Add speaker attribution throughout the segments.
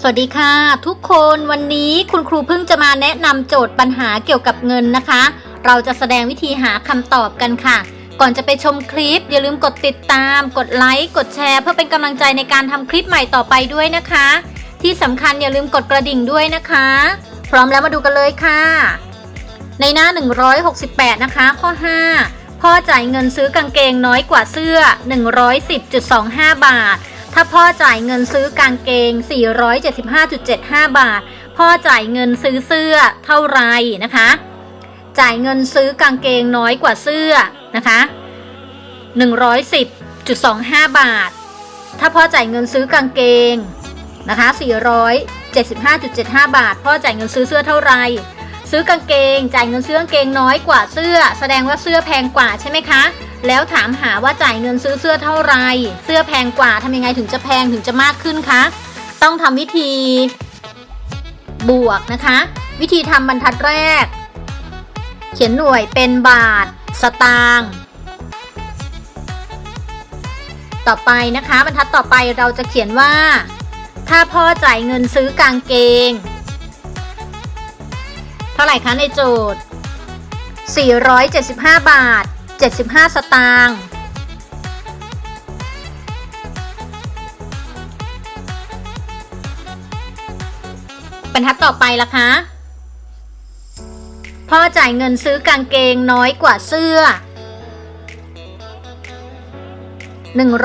Speaker 1: สวัสดีค่ะ ทุกคนวันนี้คุณครูเพิ่งจะมาแนะนำโจทย์ปัญหาเกี่ยวกับเงินนะคะ เราจะแสดงวิธีหาคำตอบกันค่ะ ก่อนจะไปชมคลิป อย่าลืมกดติดตาม กดไลค์กดแชร์ เพื่อเป็นกำลังใจในการทำคลิปใหม่ต่อไปด้วยนะคะ ที่สำคัญอย่าลืมกดกระดิ่งด้วยนะคะ พร้อมแล้วมาดูกันเลยค่ะ ในหน้า 168 นะคะ ข้อ 5 พ่อจ่ายเงินซื้อกางเกงน้อยกว่าเสื้อ 110.25 บาท ถ้าพ่อจ่ายเงินซื้อกางเกง 475.75 บาท พ่อจ่ายเงินซื้อเสื้อเท่าไรนะคะ จ่ายเงินซื้อกางเกงน้อยกว่าเสื้อนะคะ 110.25 บาท ถ้าพ่อจ่ายเงินซื้อกางเกงนะคะ 475.75 บาท พ่อจ่ายเงินซื้อเสื้อเท่าไร ซื้อกางเกง จ่ายเงินซื้อกางเกงน้อยกว่าเสื้อ แสดงว่าเสื้อแพงกว่าใช่ไหมคะ แล้วถามหาว่าจ่ายเงินซื้อเสื้อเท่าไหรเสื้อแพงกว่าทำยังไงถึงจะแพงถึงจะมากขึ้นคะ ต้องทำวิธีบวกนะคะ วิธีทำบรรทัดแรก เขียนหน่วยเป็นบาท สตางค์ต่อไปนะคะ บรรทัดต่อไปเราจะเขียนว่า ถ้าพ่อจ่ายเงินซื้อกางเกง เท่าไหร่คะในโจทย์ 475 บาท 75 สตางค์บรรทัดต่อไปล่ะคะพ่อจ่ายเงินซื้อกางเกงน้อยกว่าเสื้อ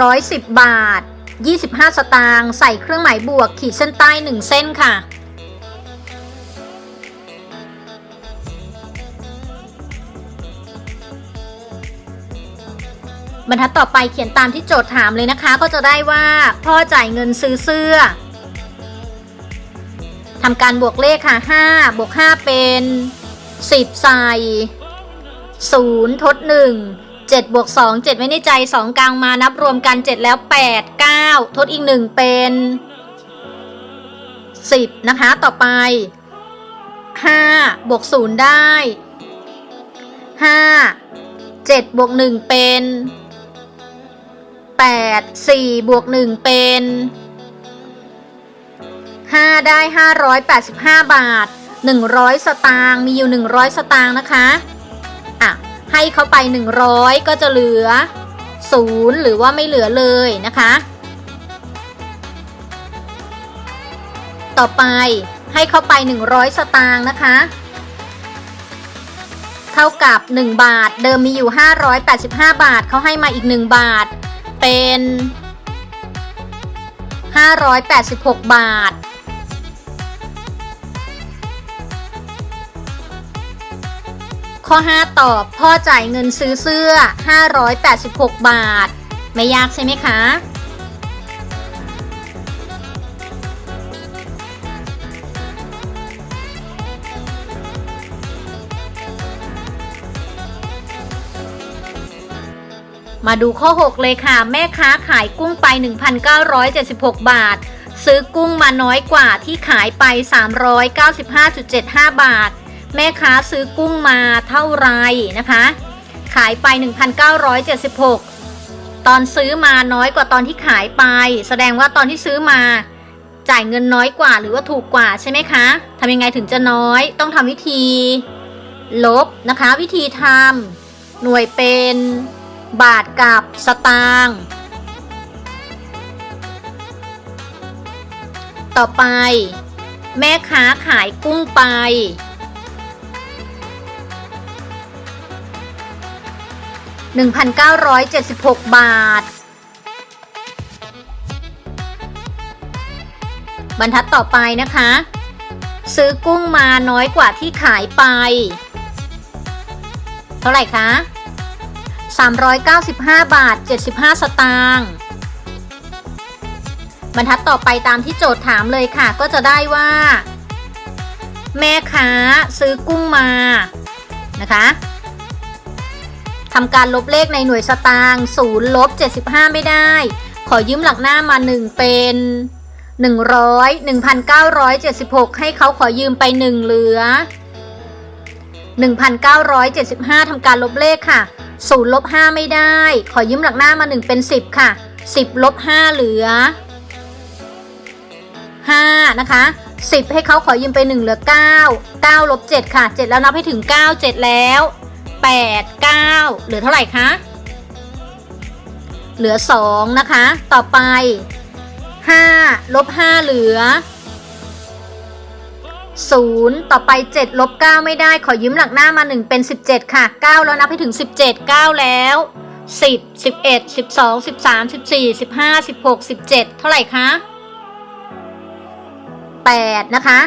Speaker 1: 110 บาท 25 สตางค์ใส่เครื่องหมายบวกขีดเส้นใต้ 1 เส้นค่ะ บรรทัดต่อไปเขียนตามที่โจทย์ถามเลยนะคะ ก็จะได้ว่าพ่อจ่ายเงินซื้อเสื้อทำการบวกเลขค่ะ 5 บวก 5 เป็น 10 ใส่0ทด 1 7บวก2 7 ไว้ในใจ 2 กลางมานับรวมกัน 7 แล้ว 8 9 ทดอีก 1 เป็น 10 นะคะ ต่อไป 5 บวก 0 ได้ 5 7 บวก 1 เป็น 8 4บวก1เป็น 5 ได้ 585 บาท 100 สตางค์มีอยู่ 100 สตางค์นะคะอะให้เขาไป 100 ก็จะเหลือ 0 หรือว่าไม่เหลือเลยนะคะ ต่อไปให้เขาไป 100 สตางค์นะคะเท่ากับ 1 บาท เดิมมีอยู่ 585 บาท เขาให้มาอีก 1 บาท เป็น 586 บาท ข้อ 5 ตอบพ่อจ่ายเงินซื้อเสื้อ 586 บาท ไม่ยากใช่ไหมคะ มาดูข้อ 6 เลยค่ะ แม่ค้าขายกุ้งไป 1,976 บาท ซื้อกุ้งมาน้อยกว่าที่ขายไป 395.75 บาท แม่ค้าซื้อกุ้งมาเท่าไรนะคะ ขายไป 1,976 ตอนซื้อมาน้อยกว่าตอนที่ขายไป แสดงว่าตอนที่ซื้อมาจ่ายเงินน้อยกว่าหรือว่าถูกกว่าใช่ไหมคะทำยังไงถึงจะน้อย ต้องทำวิธี ลบนะคะ วิธีทำหน่วยเป็น บาทกับสตางค์ต่อไป แม่ค้าขายกุ้งไป 1,976 บาท บรรทัดต่อไปนะคะ ซื้อกุ้งมาน้อยกว่าที่ขายไป เท่าไหร่คะ 395 บาท 75 สตางค์บรรทัดต่อไปตามที่โจทย์ถามเลยค่ะ ก็จะได้ว่า แม่ค้าซื้อกุ้งมานะคะทำการลบเลขในหน่วยสตางค์0ลบ75 ไม่ได้ ขอยืมหลักหน้ามา 1 เป็น 100 1,976 ให้เขาขอยืมไป 1 เหลือ 1,975ทำการลบเลขค่ะ 0ลบ5ไม่ได้ ขอยืมหลักหน้ามา 1 เป็น 10 ค่ะ 10ลบ5เหลือ5 5นะคะ 10 ให้เขาขอยืมไป 1 เหลือ 9 9ลบ7ค่ะ 7 แล้วนับให้ถึง 9 7 แล้ว 8 9 เหลือเท่าไหร่คะ เหลือ 2 นะคะ ต่อไป5ลบ5เหลือ 0 ต่อไป 7 ลบ 9 ไม่ได้ขอยืมหลักหน้ามา 1 เป็น 17 ค่ะ 9 แล้วนับให้ถึง 17 9 แล้ว 10 11 12 13 14 15 16 17 เท่าไหร่คะ 8 นะคะ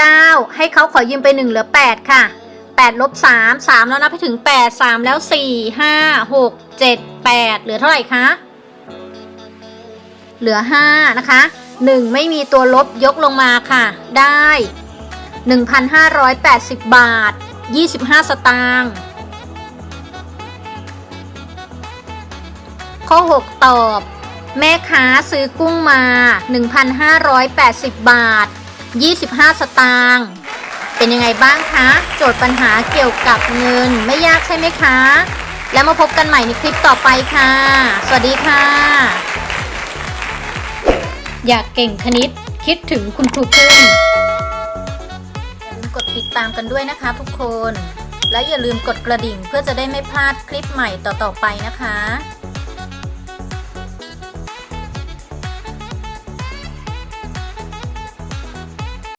Speaker 1: 9 ให้เขาขอยืมไป 1 เหลือ 8 ค่ะ 8 ลบ 3 3 แล้วนับให้ถึง 8 3 แล้ว 4 5 6 7 8 เหลือเท่าไหร่คะ เหลือ 5 นะคะ 1 ไม่มีตัวลบยกลงมาค่ะ ได้ 1,580 บาท 25 สตางค์ ข้อ 6 ตอบ แม่ค้าซื้อกุ้งมา 1,580 บาท 25 สตางค์ เป็นยังไงบ้างคะ โจทย์ปัญหาเกี่ยวกับเงินไม่ยากใช่ไหมคะ แล้วมาพบกันใหม่ในคลิปต่อไปค่ะ สวัสดีค่ะ อยากเก่งคณิตคิดถึงคุณครูพึ่ง ตามกันด้วยนะคะทุกคน และอย่าลืมกดกระดิ่งเพื่อจะได้ไม่พลาดคลิปใหม่ต่อๆไปนะคะ